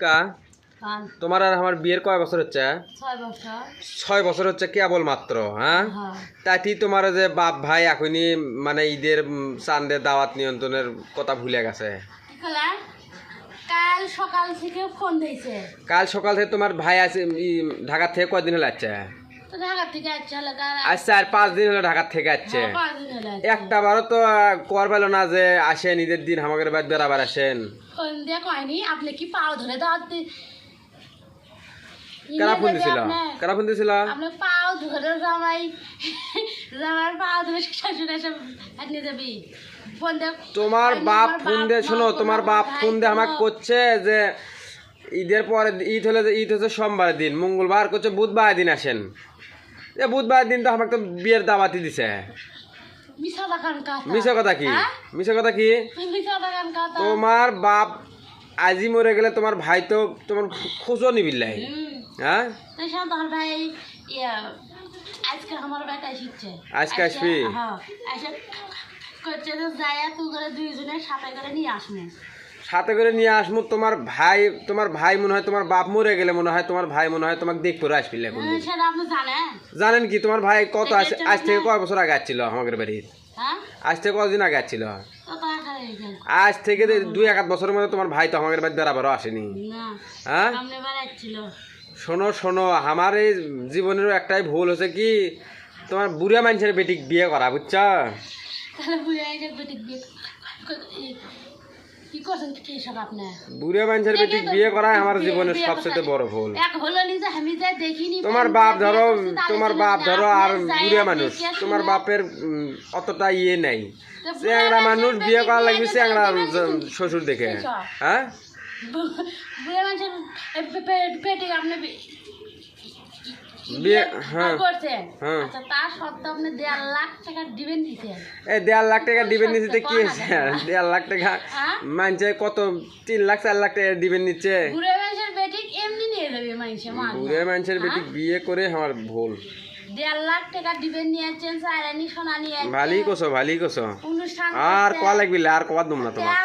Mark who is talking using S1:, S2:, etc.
S1: কা তোমার আর আমার বিয়ের কয় বছর হচ্ছে?
S2: ছয় বছর।
S1: হচ্ছে কেবল মাত্র হ্যাঁ?
S2: হ্যাঁ।
S1: তাই তোমার যে বাপ ভাই এখনই মানে ঈদের চান্দে দাওয়াত নিয়ন্ত্রণের কথা ভুলে গেছে।
S2: কাল? সকাল থেকে ফোন দিয়েছে।
S1: কাল সকাল থেকে তোমার ভাই আছে ঢাকা থেকে কয়দিন হলে আসছে? আচ্ছা আর পাঁচ দিন হলো থেকে আসছে।
S2: হ্যাঁ, পাঁচ দিন হলে আসছে।
S1: একটা বারও তো কর পেল না যে আসেন ঈদের দিন আমাদের বাদ বেড়াবার আসেন।
S2: কয়নি আপনি কি পাও ধরে দাওয়াত
S1: কারা ফোন দিছিল? কারা ফোন দিছিল?
S2: আপনি পাও ধরে জামাই জামাই পাও ধরে শাশুড়ি এসে নিয়ে যাবি।
S1: তোমার বাপ ফোন দিয়ে শোনো তোমার বাপ ফোন দিয়ে আমাকে করছে যে ঈদের পরে ঈদ হলে যে ঈদ হচ্ছে সোমবার দিন মঙ্গলবার করছে বুধবার দিন আসেন। এ বুধবার দিন তো আমাকে তো বিয়ের দাওয়াতি দিছে।
S2: মিশা কথা
S1: কি?
S2: হ্যাঁ?
S1: মিশে কথা কি? তোমার বাপ আজি মরে গেলে তোমার ভাই তো তোমার খোঁজও নিবিল্লাই হ্যাঁ?
S2: ভাই আজকে আমার বেটা শিখছে।
S1: আজকে আসবি?
S2: হ্যাঁ এসে করছে যে যায়া তুই করে দুইজনে সাথে করে নিয়ে আসবে।
S1: সাথে করে নিয়ে আসব তোমার ভাই তোমার ভাই মনে হয় তোমার বাপ মরে গেলে মনে হয় তোমার ভাই মনে হয় তোমাকে দেখ করে আসবিল এখন
S2: জানেন।
S1: কি তোমার ভাই কত আজ আজ থেকে? কয় বছর আগে আসছিল আমাদের বাড়ির
S2: হ্যাঁ?
S1: আজ থেকে কতদিন আগে আসছিল। আজ থেকে দুই এক বছরের মধ্যে তোমার ভাই তো আমাদের বাড়ি বেড়াবারও আসেনি। হ্যাঁ? শোনো শোনো আমার এই জীবনেরও একটাই ভুল হচ্ছে কি তোমার বুড়া মানুষের বেটিক বিয়ে করা বুঝছ?
S2: কি করছেন কি সব আপনি?
S1: বুড়া মানুষের বিয়ে করাই আমার জীবনের সবচেয়ে। বড় ভুল।
S2: এক হলো নিজে আমি যাই দেখিনি
S1: তোমার বাপ ধরো তোমার বাপ ধরো আর মানুষ। তোমার বাপের অতটা ইয়ে নাই।
S2: তো
S1: চ্যাংরা মানুষ বিয়ে করা লাগবে চ্যাংরা? শ্বশুর দেখে। হ্যাঁ?
S2: মানুষের পেটে আপনি
S1: বিয়ে হ্যাঁ হ্যাঁ।
S2: আচ্ছা তার সত্ত্বেও আপনি দেড় লাখ টাকা দিবেন দিতেন
S1: এই দেড় লাখ টাকা দিবেন নিচ্ছে
S2: সত্যি,
S1: কি হয়েছে? দেড় লাখ টাকা? মানছে কত? তিন লাখ চার লাখ টাকা নিচ্ছে।
S2: মানুষের বেটি এমনি নিয়ে যাবে মানুষে মাল
S1: বুড়ে মানুষের বেটি বিয়ে করে আমার ভুল।
S2: দেড় লাখ টাকা দিবেন নিয়েছেন সারানি সোনা নিয়ে
S1: ভালোই কোসো ভালোই কোসো আর। কয়া লাগবি আর কবার দম না তোমার?